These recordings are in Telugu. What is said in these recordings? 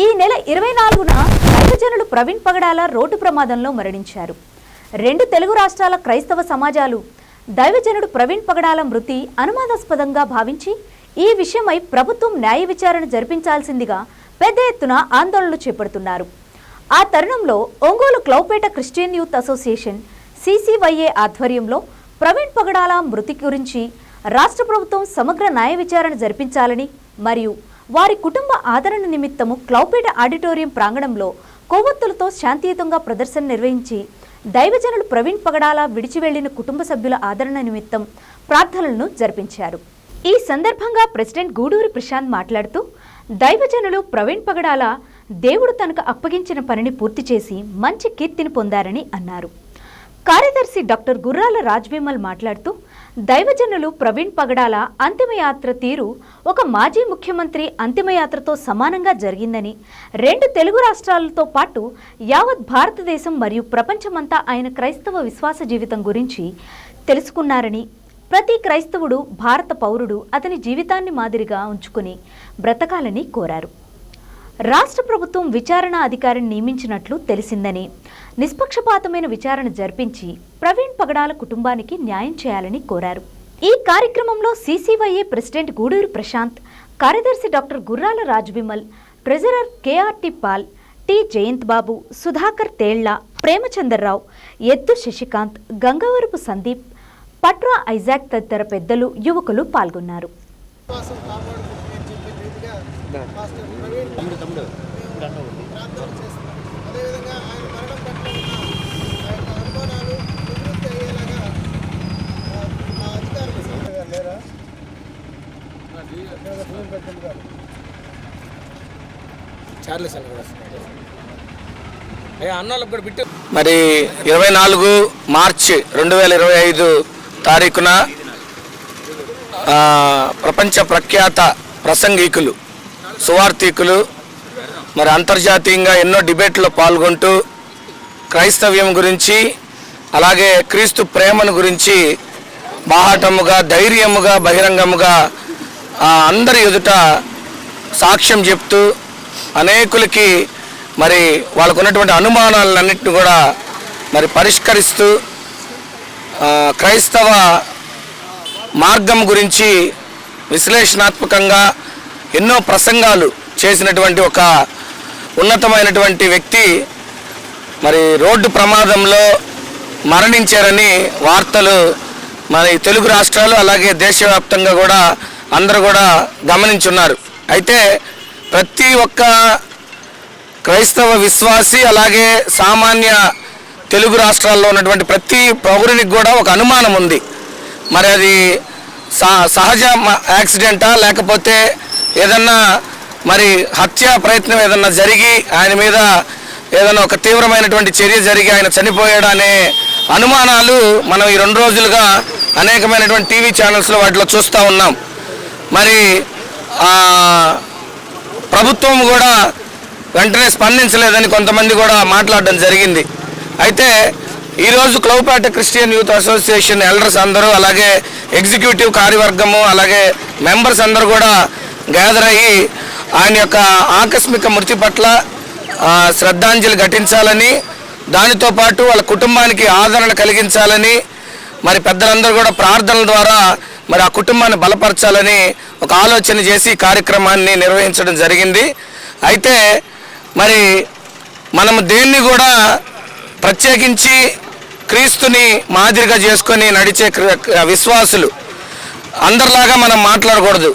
ఈ నెల ఇరవై నాలుగున దైవజనులు ప్రవీణ్ పగడాల రోడ్డు ప్రమాదంలో మరణించారు. రెండు తెలుగు రాష్ట్రాల క్రైస్తవ సమాజాలు దైవజనుడు ప్రవీణ్ పగడాల మృతి అనుమానాస్పదంగా భావించి ఈ విషయమై ప్రభుత్వం న్యాయ విచారణ జరిపించాల్సిందిగా పెద్ద ఎత్తున ఆందోళనలు చేపడుతున్నారు. ఆ తరుణంలో Ongole Clowpet Christian Youth Association CCYA ఆధ్వర్యంలో ప్రవీణ్ పగడాల మృతి గురించి రాష్ట్ర ప్రభుత్వం సమగ్ర న్యాయ విచారణ జరిపించాలని మరియు వారి కుటుంబ ఆదరణ నిమిత్తము క్లౌపేట ఆడిటోరియం ప్రాంగణంలో కొవ్వొత్తులతో శాంతియుతంగా ప్రదర్శన నిర్వహించి దైవజనులు ప్రవీణ్ పగడాల విడిచి వెళ్ళిన కుటుంబ సభ్యుల ఆదరణ నిమిత్తం ప్రార్థనలను జరిపించారు. ఈ సందర్భంగా ప్రెసిడెంట్ గూడూరి ప్రశాంత్ మాట్లాడుతూ దైవజనులు ప్రవీణ్ పగడాల దేవుడు తనకు అప్పగించిన పనిని పూర్తి చేసి మంచి కీర్తిని పొందారని అన్నారు. కార్యదర్శి డాక్టర్ గుర్రాల రాజ్విమల్ మాట్లాడుతూ దైవజనులు ప్రవీణ్ పగడాల అంతిమయాత్ర తీరు ఒక మాజీ ముఖ్యమంత్రి అంతిమయాత్రతో సమానంగా జరిగిందని రెండు తెలుగు రాష్ట్రాలతో పాటు యావత్ భారతదేశం మరియు ప్రపంచమంతా ఆయన క్రైస్తవ విశ్వాస జీవితం గురించి తెలుసుకున్నారని ప్రతి క్రైస్తవుడు భారత పౌరుడు అతని జీవితాన్ని మాదిరిగా ఉంచుకుని బ్రతకాలని కోరారు. రాష్ట్ర ప్రభుత్వం విచారణ అధికారిని నియమించినట్లు తెలిసిందని నిష్పక్షపాతమైన విచారణ జరిపించి ప్రవీణ్ పగడాల కుటుంబానికి న్యాయం చేయాలని కోరారు. ఈ కార్యక్రమంలో సీసీవైఏ ప్రెసిడెంట్ గూడూరు ప్రశాంత్ కార్యదర్శి doctor Gurrala Rajvimal treasurer KRT Paul T Jayanth Babu Sudhakar Thella Premchandarrao Eddu Shashikanth Gangavarapu Sandeep పట్రా ఐజాక్ తదితర పెద్దలు యువకులు పాల్గొన్నారు కాపాడుకుంటుందని చెప్పే రీతిగా పాస్టర్ ప్రవీణ్ ప్రార్థన చేస్తున్నారు అదేవిధంగా ఆయన మరణం పట్ల ఉన్న ఆ యొక్క అనుమానాలు నివృత్తి అయ్యేలాగా ఆ, ఆ అధికారులు లేరా గారు చార్లెస్ అని కూడా ఏ అన్నోళ్ళకి కూడా బిట్టు మరి ఇరవై నాలుగు మార్చి రెండు వేల ఇరవై ఐదు తారీఖున ప్రపంచ ప్రఖ్యాత ప్రసంగికులు సువార్థికులు మరి అంతర్జాతీయంగా ఎన్నో డిబేట్లో పాల్గొంటూ క్రైస్తవ్యం గురించి అలాగే క్రీస్తు ప్రేమను గురించి బాహాటముగా ధైర్యముగా బహిరంగముగా అందరి ఎదుట సాక్ష్యం చెప్తూ అనేకులకి మరి వాళ్ళకు ఉన్నటువంటి అనుమానాలన్నింటిని కూడా మరి పరిష్కరిస్తూ క్రైస్తవ మార్గం గురించి విశ్లేషణాత్మకంగా ఎన్నో ప్రసంగాలు చేసినటువంటి ఒక ఉన్నతమైనటువంటి వ్యక్తి మరి రోడ్డు ప్రమాదంలో మరణించారని వార్తలు మరి తెలుగు రాష్ట్రాలు అలాగే దేశవ్యాప్తంగా కూడా అందరూ కూడా గమనించున్నారు. అయితే ప్రతి ఒక్క క్రైస్తవ విశ్వాసి అలాగే సామాన్య తెలుగు రాష్ట్రాల్లో ఉన్నటువంటి ప్రతి పౌరునికి కూడా ఒక అనుమానం ఉంది. మరి అది సహజ యాక్సిడెంటా? లేకపోతే ఏదన్నా మరి హత్య ప్రయత్నం ఏదన్నా జరిగి ఆయన మీద ఏదైనా ఒక తీవ్రమైనటువంటి చర్య జరిగి ఆయన చనిపోయాడనే అనుమానాలు మనం ఈ రెండు రోజులుగా అనేకమైనటువంటి టీవీ ఛానల్స్లో వాటిలో చూస్తూ ఉన్నాం. మరి ప్రభుత్వం కూడా వెంటనే స్పందించలేదని కొంతమంది కూడా మాట్లాడడం జరిగింది. అయితే ఈరోజు Clowpet Christian Youth Association elders అందరూ అలాగే ఎగ్జిక్యూటివ్ కార్యవర్గము అలాగే మెంబర్స్ అందరూ కూడా గ్యాదర్ అయ్యి ఆయన యొక్క ఆకస్మిక మృతి పట్ల శ్రద్ధాంజలి ఘటించాలని దానితో పాటు వాళ్ళ కుటుంబానికి ఆదరణ కలిగించాలని మరి పెద్దలందరూ కూడా ప్రార్థనల ద్వారా మరి ఆ కుటుంబాన్ని బలపరచాలని ఒక ఆలోచన చేసి కార్యక్రమాన్ని నిర్వహించడం జరిగింది. అయితే మరి మనం దేన్ని కూడా ప్రత్యేకించి క్రీస్తుని మాదిరిగా చేసుకొని నడిచే విశ్వాసులు అందరిలాగా మనం మాట్లాడకూడదు.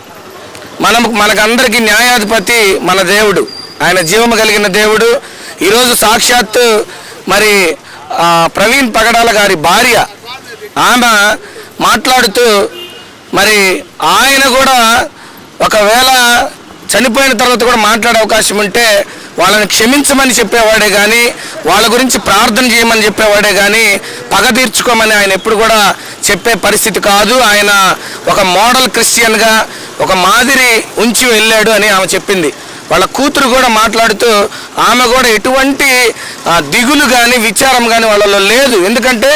మనం మనకందరికీ న్యాయాధిపతి మన దేవుడు ఆయన జీవము కలిగిన దేవుడు. ఈరోజు సాక్షాత్తు మరి ప్రవీణ్ పగడాల గారి భార్య ఆమె మాట్లాడుతూ మరి ఆయన కూడా ఒకవేళ చనిపోయిన తర్వాత కూడా మాట్లాడే అవకాశం ఉంటే వాళ్ళని క్షమించమని చెప్పేవాడే కానీ వాళ్ళ గురించి ప్రార్థన చేయమని చెప్పేవాడే కానీ పగ తీర్చుకోమని ఆయన ఎప్పుడు కూడా చెప్పే పరిస్థితి కాదు. ఆయన ఒక మోడల్ క్రిస్టియన్గా ఒక మాదిరి ఉంచి వెళ్ళాడు అని ఆమె చెప్పింది. వాళ్ళ కూతురు కూడా మాట్లాడుతూ ఆమె కూడా ఎటువంటి దిగులు కానీ విచారం కానీ వాళ్ళలో లేదు. ఎందుకంటే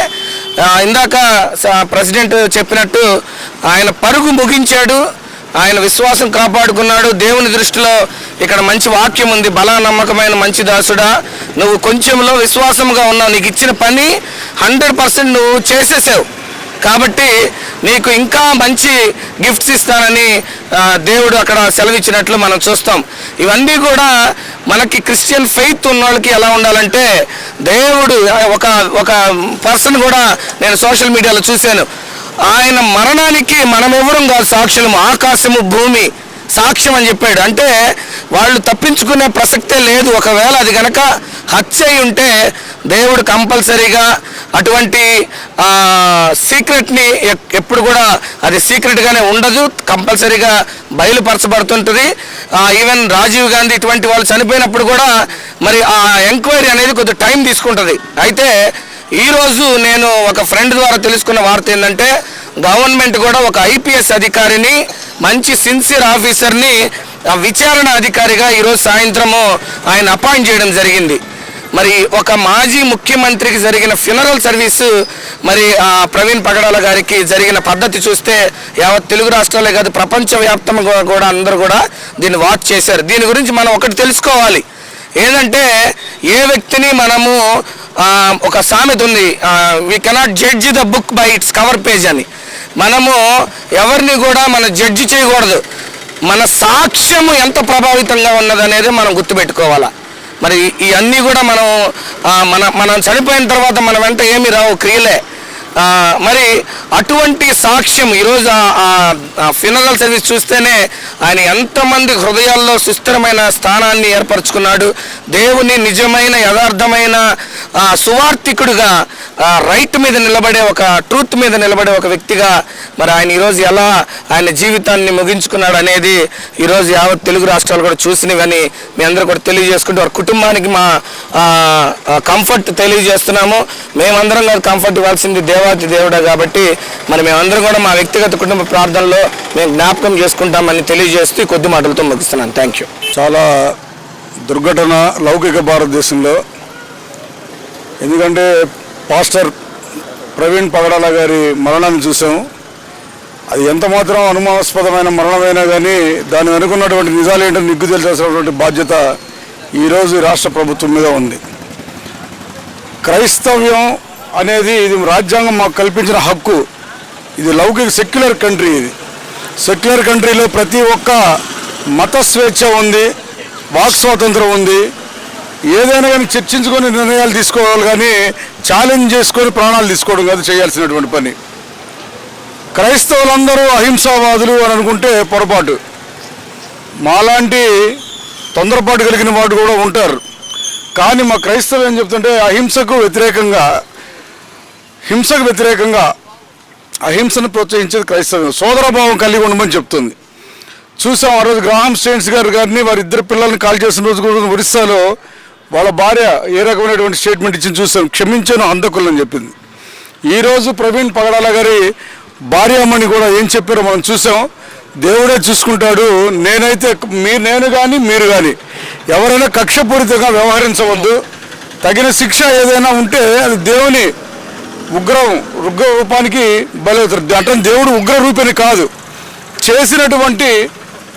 ఇందాక స- ప్రెసిడెంట్ చెప్పినట్టు ఆయన పరుగు ముగించాడు. ఆయన విశ్వాసం కాపాడుకున్నాడు. దేవుని దృష్టిలో ఇక్కడ మంచి వాక్యం ఉంది. బలా నమ్మకమైన మంచి దాసుడా. నువ్వు కొంచెంలో విశ్వాసంగా ఉన్నావు. నీకు ఇచ్చిన పని హండ్రెడ్ పర్సెంట్ నువ్వు చేసేసావు. కాబట్టి నీకు ఇంకా మంచి గిఫ్ట్స్ ఇస్తానని దేవుడు అక్కడ సెలవిచ్చినట్లు మనం చూస్తాం. ఇవన్నీ కూడా మనకి క్రిస్టియన్ ఫెయిత్ ఉన్న వాళ్ళకి ఎలా ఉండాలంటే దేవుడు ఒక ఒక పర్సన్ కూడా నేను సోషల్ మీడియాలో చూశాను. ఆయన మరణానికి మనం కాదు సాక్ష్యం ఆకాశము భూమి సాక్ష్యం అని చెప్పాడు. అంటే వాళ్ళు తప్పించుకునే ప్రసక్తే లేదు. ఒకవేళ అది కనుక హత్య అయి ఉంటే దేవుడు కంపల్సరీగా అటువంటి సీక్రెట్ని ఎప్పుడు కూడా అది సీక్రెట్గానే ఉండదు. కంపల్సరీగా బయలుపరచబడుతుంటుంది. ఈవెన్ రాజీవ్ గాంధీ ఇటువంటి వాళ్ళు చనిపోయినప్పుడు కూడా మరి ఆ ఎంక్వైరీ అనేది కొద్దిగా టైం తీసుకుంటుంది. అయితే ఈరోజు నేను ఒక ఫ్రెండ్ ద్వారా తెలుసుకున్న వార్త ఏంటంటే గవర్నమెంట్ కూడా ఒక ఐపీఎస్ అధికారిని మంచి సిన్సియర్ ఆఫీసర్ని విచారణ అధికారిగా ఈరోజు సాయంత్రము ఆయన అపాయింట్ చేయడం జరిగింది. మరి ఒక మాజీ ముఖ్యమంత్రికి జరిగిన ఫ్యూనరల్ సర్వీసు మరి ఆ ప్రవీణ్ పగడాల గారికి జరిగిన పద్ధతి చూస్తే యావత్ తెలుగు రాష్ట్రాలే కాదు ప్రపంచవ్యాప్తంగా కూడా అందరూ కూడా దీన్ని వాచ్ చేశారు. దీని గురించి మనం ఒకటి తెలుసుకోవాలి. ఏంటంటే ఏ వ్యక్తిని మనము ఒక సామెత ఉంది. We cannot judge the book by its cover page అని. మనము ఎవరిని కూడా మనం జడ్జి చేయకూడదు. మన సాక్ష్యము ఎంత ప్రభావితంగా ఉన్నదనేది మనం గుర్తుపెట్టుకోవాలా. మరి ఇవన్నీ కూడా మనం మన మనం చనిపోయిన తర్వాత మన వెంట ఏమి రావు క్రియలే. మరి అటువంటి సాక్ష్యం ఈరోజు ఫినరల్ సర్వీస్ చూస్తేనే ఆయన ఎంతమంది హృదయాల్లో సుస్థిరమైన స్థానాన్ని ఏర్పరచుకున్నాడు. దేవుని నిజమైన యథార్థమైన సువార్థికుడుగా రైట్ మీద నిలబడే ఒక ట్రూత్ మీద నిలబడే ఒక వ్యక్తిగా మరి ఆయన ఈరోజు ఎలా ఆయన జీవితాన్ని ముగించుకున్నాడు అనేది ఈరోజు యావత్ తెలుగు రాష్ట్రాలు కూడా చూసినవని మీ అందరూ కూడా తెలియజేసుకుంటూ వారి కుటుంబానికి మా కంఫర్ట్ తెలియజేస్తున్నాము. మేమందరం కూడా కంఫర్ట్ ఇవ్వాల్సింది దేవాతి దేవుడే కాబట్టి మరి మేమందరం కూడా మా వ్యక్తిగత కుటుంబ ప్రార్థనలో మేము జ్ఞాపకం చేసుకుంటామని తెలియజేస్తూ కొద్ది మాటలతో ముగిస్తున్నాను. థ్యాంక్ యూ చాలా దుర్ఘటన లౌకిక భారతదేశంలో. ఎందుకంటే పాస్టర్ ప్రవీణ్ పగడాల గారి మరణాన్ని చూసాము అది ఎంత మాత్రం అనుమానాస్పదమైన మరణమైనా కానీ దాని వెనుకున్నటువంటి నిజాలు ఏంటో నిగ్గు తెలిసాల్సినటువంటి బాధ్యత ఈరోజు రాష్ట్ర ప్రభుత్వం మీద ఉంది. క్రైస్తవ్యం అనేది ఇది రాజ్యాంగం మాకు కల్పించిన హక్కు. ఇది లౌకిక సెక్యులర్ కంట్రీ ఇది. సెక్యులర్ కంట్రీలో ప్రతి ఒక్క మత స్వేచ్ఛ ఉంది వాక్ స్వాతంత్రం ఉంది. ఏదైనా కానీ చర్చించుకొని నిర్ణయాలు తీసుకోవాలి కానీ ఛాలెంజ్ చేసుకొని ప్రాణాలు తీసుకోవడం కాదు చేయాల్సినటువంటి పని. క్రైస్తవులందరూ అహింసావాదులు అని అనుకుంటే పొరపాటు. మాలాంటి తొందరపాటు కలిగిన వాడు కూడా ఉంటారు. కానీ మా క్రైస్తవులు ఏం చెప్తుంటే అహింసకు వ్యతిరేకంగా హింసకు వ్యతిరేకంగా అహింసను ప్రోత్సహించేది క్రైస్తవం సోదరభావం కలిగి ఉండమని చెప్తుంది. చూసాం ఆ రోజు గ్రాహం స్టేన్స్ గారు గారిని వారి ఇద్దరు పిల్లల్ని కాల్ చేసిన రోజు కూడా ఒరిస్సాలో వాళ్ళ భార్య ఏ రకమైనటువంటి స్టేట్మెంట్ ఇచ్చింది చూసాం. క్షమించాను హంతకులని చెప్పింది. ఈరోజు ప్రవీణ్ పగడాల గారి భార్యమ్మని కూడా ఏం చెప్పారో మనం చూసాం. దేవుడే చూసుకుంటాడు. నేనైతే మీ నేను కానీ మీరు కానీ ఎవరైనా కక్షపూరితంగా వ్యవహరించవద్దు. తగిన శిక్ష ఏదైనా ఉంటే అది దేవుని ఉగ్రం ఉగ్ర రూపానికి బలవుతారు అంటే దేవుడు ఉగ్ర రూపాన్ని కాదు. చేసినటువంటి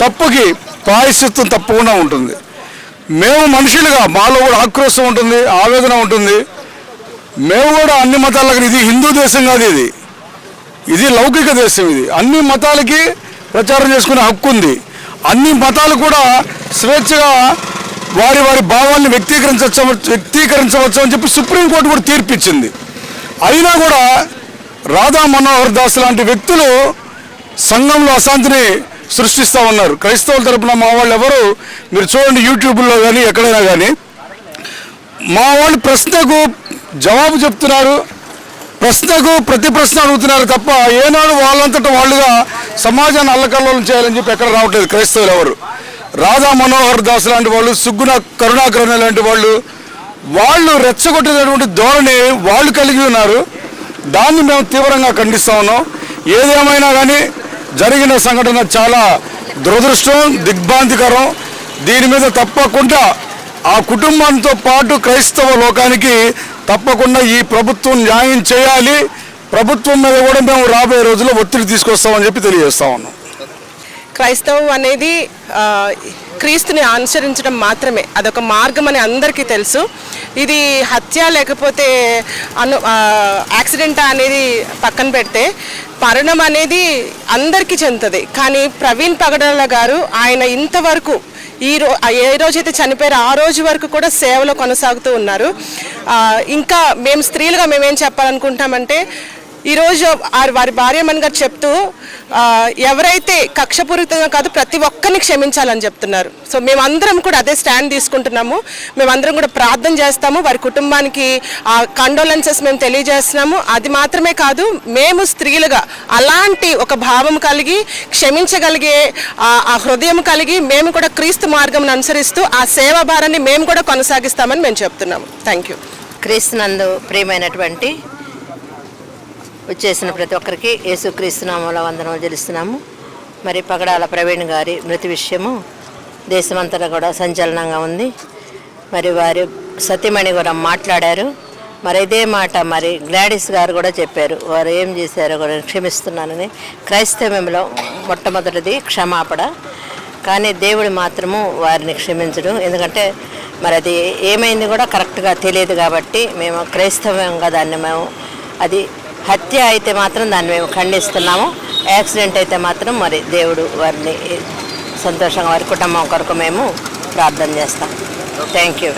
తప్పుకి ప్రాయశ్చిత్వం తప్పకుండా ఉంటుంది. మేము మనుషులుగా మాలో కూడా ఆక్రోశం ఉంటుంది ఆవేదన ఉంటుంది. మేము కూడా అన్ని మతాలకు ఇది హిందూ దేశం కాదు ఇది. ఇది లౌకిక దేశం ఇది. అన్ని మతాలకి ప్రచారం చేసుకునే హక్కు ఉంది. అన్ని మతాలు కూడా స్వేచ్ఛగా వారి వారి భావాన్ని వ్యక్తీకరించవచ్చు వ్యక్తీకరించవచ్చు అని చెప్పి సుప్రీంకోర్టు కూడా తీర్పిచ్చింది. అయినా కూడా రాధా మనోహర్ దాస్ లాంటి వ్యక్తులు సంఘంలో అశాంతిని సృష్టిస్తూ ఉన్నారు. క్రైస్తవుల తరపున మా వాళ్ళు ఎవరు? మీరు చూడండి యూట్యూబ్లో కానీ ఎక్కడైనా కానీ. మా వాళ్ళు ప్రశ్నకు జవాబు చెప్తున్నారు. ప్రశ్నకు ప్రతి ప్రశ్న అడుగుతున్నారు తప్ప ఏనాడు వాళ్ళంతటా వాళ్ళుగా సమాజాన్ని అల్లకల్లోలం చేయాలని చెప్పి ఎక్కడ రావట్లేదు క్రైస్తవులు ఎవరు? రాధా మనోహర్ దాస్ లాంటి వాళ్ళు సుగ్గుణ కరుణాకరణ లాంటి వాళ్ళు వాళ్ళు రెచ్చగొట్టేటటువంటి ధోరణి వాళ్ళు కలిగి ఉన్నారు. దాన్ని మేము తీవ్రంగా ఖండిస్తా ఉన్నాం. ఏదేమైనా కానీ జరిగిన సంఘటన చాలా దురదృష్టం దిగ్భ్రాంతికరం. దీని మీద తప్పకుండా ఆ కుటుంబంతో పాటు క్రైస్తవ లోకానికి తప్పకుండా ఈ ప్రభుత్వం న్యాయం చేయాలి. ప్రభుత్వం మీద కూడా మేము రాబోయే రోజుల్లో ఒత్తిడి తీసుకొస్తామని చెప్పి తెలియజేస్తా ఉన్నాం. క్రైస్తవం అనేది క్రీస్తుని అనుసరించడం మాత్రమే. అదొక మార్గం అని అందరికీ తెలుసు. ఇది హత్య లేకపోతే అను యాక్సిడెంట్ అనేది పక్కన పెడితే మరణం అనేది అందరికీ చెందుతుంది. కానీ ప్రవీణ్ పగడాల గారు ఆయన ఇంతవరకు ఈ రో ఏ రోజైతే చనిపోయారో ఆ రోజు వరకు కూడా సేవలో కొనసాగుతూ ఉన్నారు. ఇంకా మేము స్త్రీలుగా మేమేం చెప్పాలనుకుంటామంటే ఈరోజు ఆ- వారి భార్యమని గారు చెప్తూ ఎవరైతే కక్షపూరితంగా కాదు ప్రతి ఒక్కరిని క్షమించాలని చెప్తున్నారు. సో మేమందరం కూడా అదే స్టాండ్ తీసుకుంటున్నాము. మేమందరం కూడా ప్రార్థన చేస్తాము. వారి కుటుంబానికి ఆ కండోలెన్సెస్ మేము తెలియజేస్తున్నాము. అది మాత్రమే కాదు మేము స్త్రీలుగా అలాంటి ఒక భావం కలిగి క్షమించగలిగే ఆ- ఆ హృదయం కలిగి మేము కూడా క్రీస్తు మార్గం అనుసరిస్తూ ఆ సేవా భారాన్ని మేము కూడా కొనసాగిస్తామని మేము చెప్తున్నాము. థ్యాంక్ యూ క్రీస్తునందు ప్రియమైనటువంటి వచ్చేసిన ప్రతి ఒక్కరికి యేసుక్రీస్తునామల వందనములు చెల్లిస్తున్నాము. మరి పగడాల ప్రవీణ్ గారి మృతి విషయము దేశమంతటా కూడా సంచలనంగా ఉంది. మరి వారి సతీమణి కూడా మాట్లాడారు. మరి ఇదే మాట మరి గ్లాడిస్ గారు కూడా చెప్పారు. వారు ఏం చేశారో కూడా క్షమిస్తున్నానని. క్రైస్తవ్యంలో మొట్టమొదటిది క్షమాపణ. కానీ దేవుడు మాత్రము వారిని క్షమించడు. ఎందుకంటే మరి అది ఏమైంది కూడా కరెక్ట్గా తెలియదు కాబట్టి మేము క్రైస్తవంగా దాన్ని మేము అది హత్య అయితే మాత్రం దాన్ని మేము ఖండిస్తున్నాము. యాక్సిడెంట్ అయితే మాత్రం మరి దేవుడు వారిని సంతోషంగా వారి కుటుంబం కొరకు మేము ప్రార్థన చేస్తాం. Thank you